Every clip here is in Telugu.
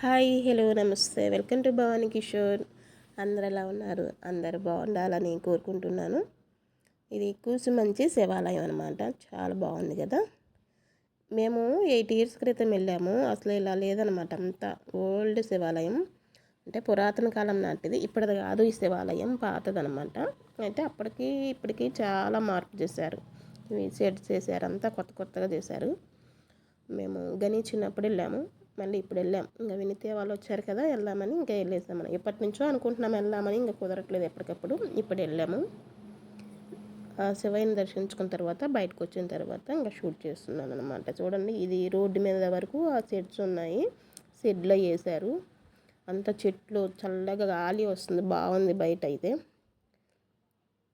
హాయ్ హలో నమస్తే. Welcome to Bhavani Kishore. అందరు ఎలా ఉన్నారు? అందరు బాగుండాలని కోరుకుంటున్నాను. ఇది కూసుమంచి శివాలయం అనమాట చాలా బాగుంది కదా. మేము ఎయిట్ ఇయర్స్ క్రితం వెళ్ళాము. అసలు ఇలా లేదనమాట అంత ఓల్డ్ శివాలయం. అంటే పురాతన కాలం నాటిది. ఇప్పటిది కాదు ఈ శివాలయం. పాతదనమాట అయితే అప్పటికి ఇప్పటికి చాలా మార్పు చేశారు. సెట్ చేశారు. అంతా కొత్త కొత్తగా చేశారు. మేము గని చిన్నప్పుడు వెళ్ళాము. మళ్ళీ ఇప్పుడు వెళ్ళాం. ఇంకా వినితే వాళ్ళు వచ్చారు కదా వెళ్దామని ఇంకా వెళ్ళేసామని. ఎప్పటి నుంచో అనుకుంటున్నాం వెళ్దామని ఇంకా కుదరట్లేదు ఎప్పటికప్పుడు. ఇప్పుడు వెళ్ళాము. శివయ్యని దర్శించుకున్న తర్వాత బయటకు వచ్చిన తర్వాత ఇంకా షూట్ చేస్తున్నాను అనమాట చూడండి ఇది రోడ్డు మీద వరకు ఆ సెట్స్ ఉన్నాయి. షెడ్లో వేశారు. అంత చెట్లు చల్లగా గాలి వస్తుంది. బాగుంది బయట అయితే.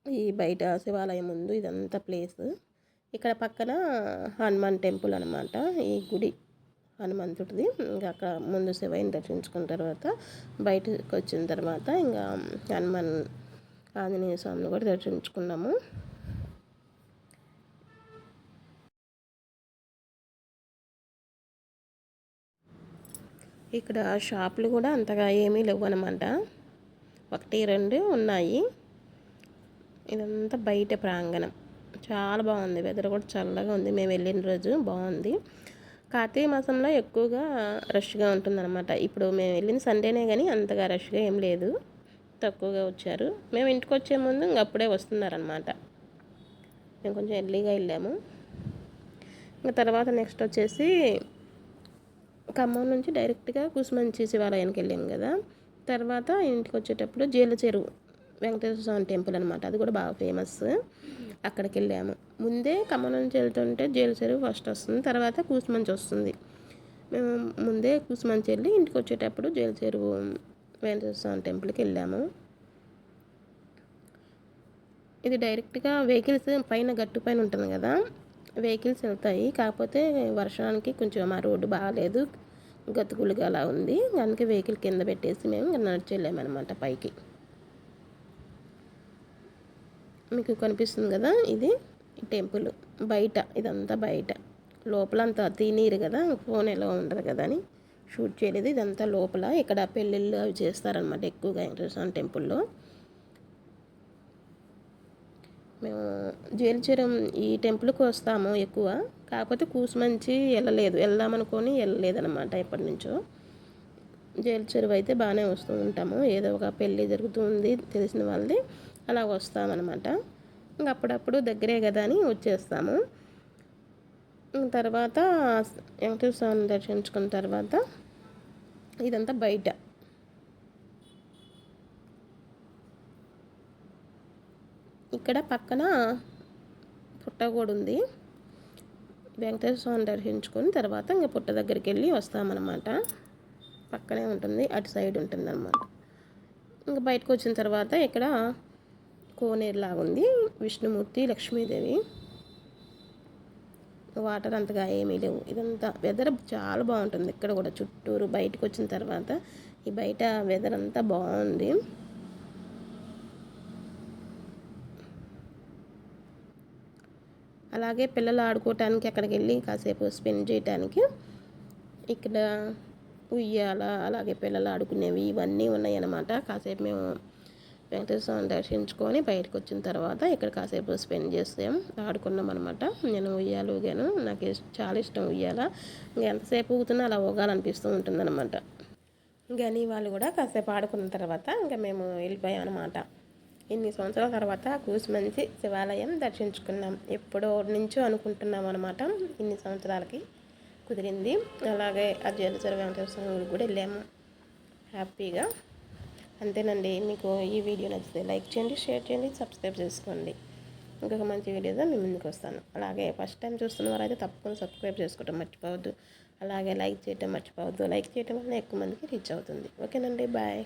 ఈ బయట శివాలయం ముందు ఇదంతా ప్లేస్ ఇక్కడ పక్కన హనుమాన్ టెంపుల్ అనమాట ఈ గుడి. హనుమంతుడిది. ఇంకా అక్కడ ముందు శివయ్యని దర్శించుకున్న తర్వాత బయటకు వచ్చిన తర్వాత ఇంకా హనుమాన్ ఆంజనేయ స్వామిని కూడా దర్శించుకున్నాము. ఇక్కడ షాపులు కూడా అంతగా ఏమీ లేవు అనమాట ఒకటి రెండు ఉన్నాయి. ఇదంతా బయట ప్రాంగణం. చాలా బాగుంది. వెదర్ కూడా చల్లగా ఉంది. మేము వెళ్ళిన రోజు బాగుంది. కార్తీక మాసంలో ఎక్కువగా రష్గా ఉంటుందన్నమాట. ఇప్పుడు మేము వెళ్ళిన సండేనే కానీ అంతగా రష్గా ఏం లేదు. తక్కువగా వచ్చారు. మేము ఇంటికి వచ్చే ముందు ఇంక అప్పుడే వస్తున్నారనమాట మేము కొంచెం ఎర్లీగా వెళ్ళాము. ఇంకా తర్వాత నెక్స్ట్ వచ్చేసి ఖమ్మం నుంచి డైరెక్ట్గా కుసుమంచి శివాలయానికి వెళ్ళాము కదా. తర్వాత ఇంటికి వచ్చేటప్పుడు జీల చెరువు వెంకటేశ్వర స్వామి టెంపుల్ అనమాట అది కూడా బాగా ఫేమస్. అక్కడికి వెళ్ళాము ముందే ఖమ్మం నుంచి వెళ్తుంటే జైలు చెరువు ఫస్ట్ వస్తుంది తర్వాత కూసుమంచి వస్తుంది. మేము ముందే కూసుమంచి వెళ్ళి ఇంటికి వచ్చేటప్పుడు జైలు చెరువు వెంకటేశ్వర స్వామి టెంపుల్కి వెళ్ళాము. ఇది డైరెక్ట్గా వెహికల్స్ పైన గట్టు పైన ఉంటుంది కదా వెహికల్స్ వెళ్తాయి. కాకపోతే వర్షానికి కొంచెం ఆ రోడ్డు బాగాలేదు గతుకులుగా అలా ఉంది. అందుకే వెహికల్ కింద పెట్టేసి మేము నడిచి వెళ్ళామన్నమాట పైకి. మీకు కనిపిస్తుంది కదా ఇది టెంపుల్. బయట ఇదంతా బయట. లోపల అంతా తినీరు కదా ఫోన్ ఎలా ఉండదు కదా అని షూట్ చేయలేదు. ఇదంతా లోపల. ఇక్కడ పెళ్ళిళ్ళు అవి చేస్తారనమాట ఎక్కువగా వెంకటేశ్వర టెంపుల్లో. మేము జైలుచరం ఈ టెంపుల్కి వస్తాము ఎక్కువ. కాకపోతే కూసుమంచి వెళ్ళలేదు. వెళ్దామనుకొని వెళ్ళలేదనమాట ఎప్పటి నుంచో జైలు చెరువు అయితే బాగానే వస్తూ ఉంటాము. ఏదో ఒక పెళ్ళి జరుగుతుంది తెలిసిన వాళ్ళది. అలా వస్తామన్నమాట. ఇంక అప్పుడప్పుడు దగ్గరే కదా అని వచ్చేస్తాము. తర్వాత వెంకటేశ్వర స్వామిని దర్శించుకున్న తర్వాత ఇదంతా బయట. ఇక్కడ పక్కన పుట్ట కూడా ఉంది. వెంకటేశ్వర స్వామిని దర్శించుకుని తర్వాత ఇంకా పుట్ట దగ్గరికి వెళ్ళి వస్తామన్నమాట. పక్కనే ఉంటుంది అటు సైడ్ ఉంటుంది అన్నమాట ఇంకా బయటకు వచ్చిన తర్వాత ఇక్కడ కోనేరులాగా ఉంది విష్ణుమూర్తి లక్ష్మీదేవి. వాటర్ అంతగా ఏమీ లేవు. ఇదంతా వెదర్ చాలా బాగుంటుంది. ఇక్కడ కూడా చుట్టూరు బయటకు వచ్చిన తర్వాత ఈ బయట వెదర్ అంతా బాగుంది. అలాగే పిల్లలు ఆడుకోవటానికి అక్కడికి వెళ్ళి కాసేపు స్పెండ్ చేయటానికి ఇక్కడ ఉయ్యాల అలాగే పిల్లలు ఆడుకునేవి ఇవన్నీ ఉన్నాయన్నమాట. కాసేపు మేము వెంకటేశ్వరం దర్శించుకొని బయటకు వచ్చిన తర్వాత ఇక్కడ కాసేపు స్పెండ్ చేసాం ఆడుకున్నాం అనమాట నేను ఉయ్యాలు ఊగాను. నాకు చాలా ఇష్టం ఉయ్యాల. ఎంతసేపు ఊగుతున్నా అలా ఊగాలనిపిస్తూ ఉంటుందన్నమాట. గని వాళ్ళు కూడా కాసేపు ఆడుకున్న తర్వాత ఇంకా మేము వెళ్ళిపోయాం అనమాట ఇన్ని సంవత్సరాల తర్వాత కూసుమంచి శివాలయం దర్శించుకున్నాం. ఎప్పుడో నుంచో అనుకుంటున్నాం అనమాట ఇన్ని సంవత్సరాలకి కుదిరింది. అలాగే ఆ జలసర వెంకటేశ్వర కూడా వెళ్ళాము. హ్యాపీగా. అంతేనండి. మీకు ఈ వీడియో నచ్చితే లైక్ చేయండి షేర్ చేయండి సబ్స్క్రైబ్ చేసుకోండి. ఇంకొక మంచి వీడియోతో మీ ముందుకు వస్తాను. అలాగే ఫస్ట్ టైం చూస్తున్న వారైతే తప్పకుండా సబ్స్క్రైబ్ చేసుకోవడం మర్చిపోవద్దు. అలాగే లైక్ చేయటం మర్చిపోవద్దు. లైక్ చేయటం వల్ల ఎక్కువ మందికి రీచ్ అవుతుంది. ఓకేనండి. బాయ్.